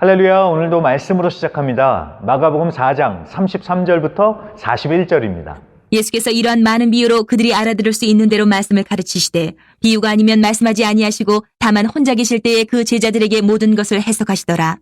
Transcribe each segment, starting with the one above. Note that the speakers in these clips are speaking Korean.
할렐루야 오늘도 말씀으로 시작합니다. 마가복음 4장 33절부터 41절입니다. 예수께서 이러한 많은 비유로 그들이 알아들을 수 있는 대로 말씀을 가르치시되 비유가 아니면 말씀하지 아니하시고 다만 혼자 계실 때에 그 제자들에게 모든 것을 해석하시더라.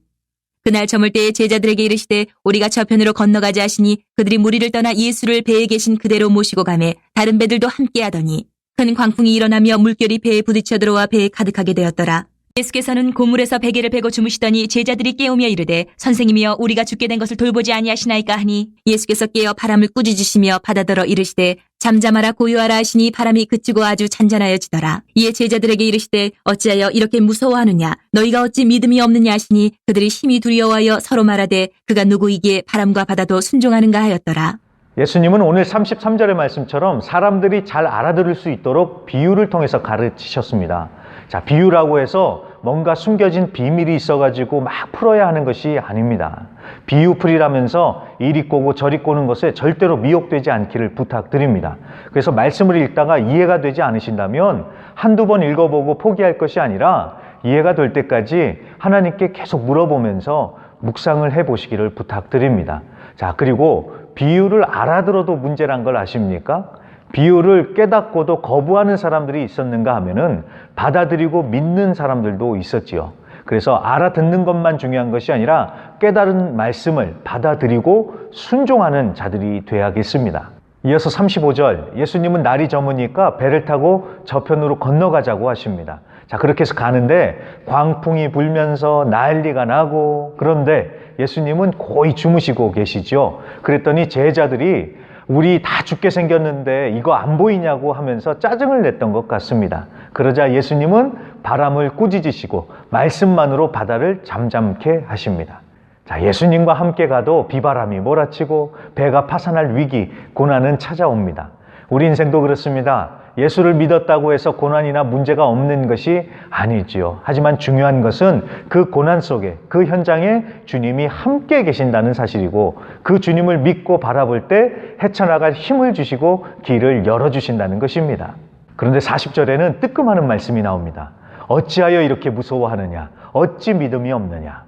그날 저물 때에 제자들에게 이르시되 우리가 저편으로 건너가자 하시니 그들이 무리를 떠나 예수를 배에 계신 그대로 모시고 가매 다른 배들도 함께 하더니 큰 광풍이 일어나며 물결이 배에 부딪혀 들어와 배에 가득하게 되었더라. 예수께서는 고물에서 베개를 베고 주무시더니 제자들이 깨우며 이르되 선생님이여 우리가 죽게 된 것을 돌보지 아니하시나이까 하니? 예수께서 깨어 바람을 꾸짖으시며 바다더러 이르시되 잠잠하라 고요하라 하시니 바람이 그치고 아주 잔잔하여지더라. 이에 제자들에게 이르시되 어찌하여 이렇게 무서워하느냐? 너희가 어찌 믿음이 없느냐? 하시니 그들이 심히 두려워하여 서로 말하되 그가 누구이기에 바람과 바다도 순종하는가 하였더라 예수님은 오늘 33절의 말씀처럼 사람들이 잘 알아들을 수 있도록 비유를 통해서 가르치셨습니다. 자, 비유라고 해서 뭔가 숨겨진 비밀이 있어가지고 막 풀어야 하는 것이 아닙니다. 비유풀이라면서 이리 꼬고 저리 꼬는 것에 절대로 미혹되지 않기를 부탁드립니다. 그래서 말씀을 읽다가 이해가 되지 않으신다면 한두 번 읽어보고 포기할 것이 아니라 이해가 될 때까지 하나님께 계속 물어보면서 묵상을 해 보시기를 부탁드립니다. 자, 그리고 비유를 알아들어도 문제란 걸 아십니까? 비유를 깨닫고도 거부하는 사람들이 있었는가 하면은 받아들이고 믿는 사람들도 있었지요. 그래서 알아듣는 것만 중요한 것이 아니라 깨달은 말씀을 받아들이고 순종하는 자들이 돼야겠습니다. 이어서 35절 예수님은 날이 저무니까 배를 타고 저편으로 건너가자고 하십니다. 자 그렇게 해서 가는데 광풍이 불면서 난리가 나고 그런데 예수님은 고이 주무시고 계시죠. 그랬더니 제자들이 우리 다 죽게 생겼는데 이거 안 보이냐고 하면서 짜증을 냈던 것 같습니다. 그러자 예수님은 바람을 꾸짖으시고 말씀만으로 바다를 잠잠케 하십니다. 자, 예수님과 함께 가도 비바람이 몰아치고 배가 파산할 위기, 고난은 찾아옵니다. 우리 인생도 그렇습니다. 예수를 믿었다고 해서 고난이나 문제가 없는 것이 아니지요. 하지만 중요한 것은 그 고난 속에, 그 현장에 주님이 함께 계신다는 사실이고 그 주님을 믿고 바라볼 때 헤쳐나갈 힘을 주시고 길을 열어주신다는 것입니다. 그런데 40절에는 뜨끔하는 말씀이 나옵니다. 어찌하여 이렇게 무서워하느냐? 어찌 믿음이 없느냐?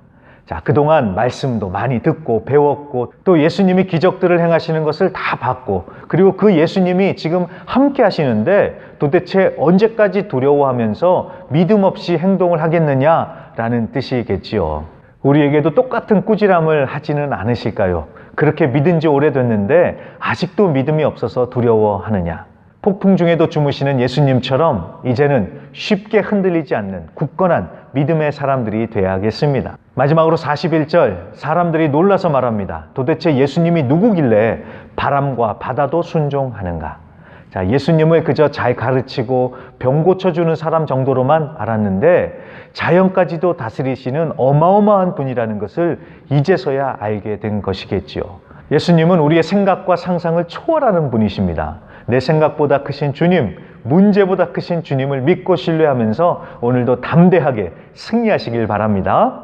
자, 그동안 말씀도 많이 듣고 배웠고 또 예수님이 기적들을 행하시는 것을 다 봤고 그리고 그 예수님이 지금 함께 하시는데 도대체 언제까지 두려워하면서 믿음 없이 행동을 하겠느냐라는 뜻이겠지요. 우리에게도 똑같은 꾸지람을 하지는 않으실까요? 그렇게 믿은 지 오래됐는데 아직도 믿음이 없어서 두려워하느냐? 폭풍 중에도 주무시는 예수님처럼 이제는 쉽게 흔들리지 않는 굳건한 믿음의 사람들이 되어야겠습니다. 마지막으로 41절 사람들이 놀라서 말합니다. 도대체 예수님이 누구길래 바람과 바다도 순종하는가? 자, 예수님을 그저 잘 가르치고 병 고쳐주는 사람 정도로만 알았는데 자연까지도 다스리시는 어마어마한 분이라는 것을 이제서야 알게 된 것이겠지요. 예수님은 우리의 생각과 상상을 초월하는 분이십니다. 내 생각보다 크신 주님, 문제보다 크신 주님을 믿고 신뢰하면서 오늘도 담대하게 승리하시길 바랍니다.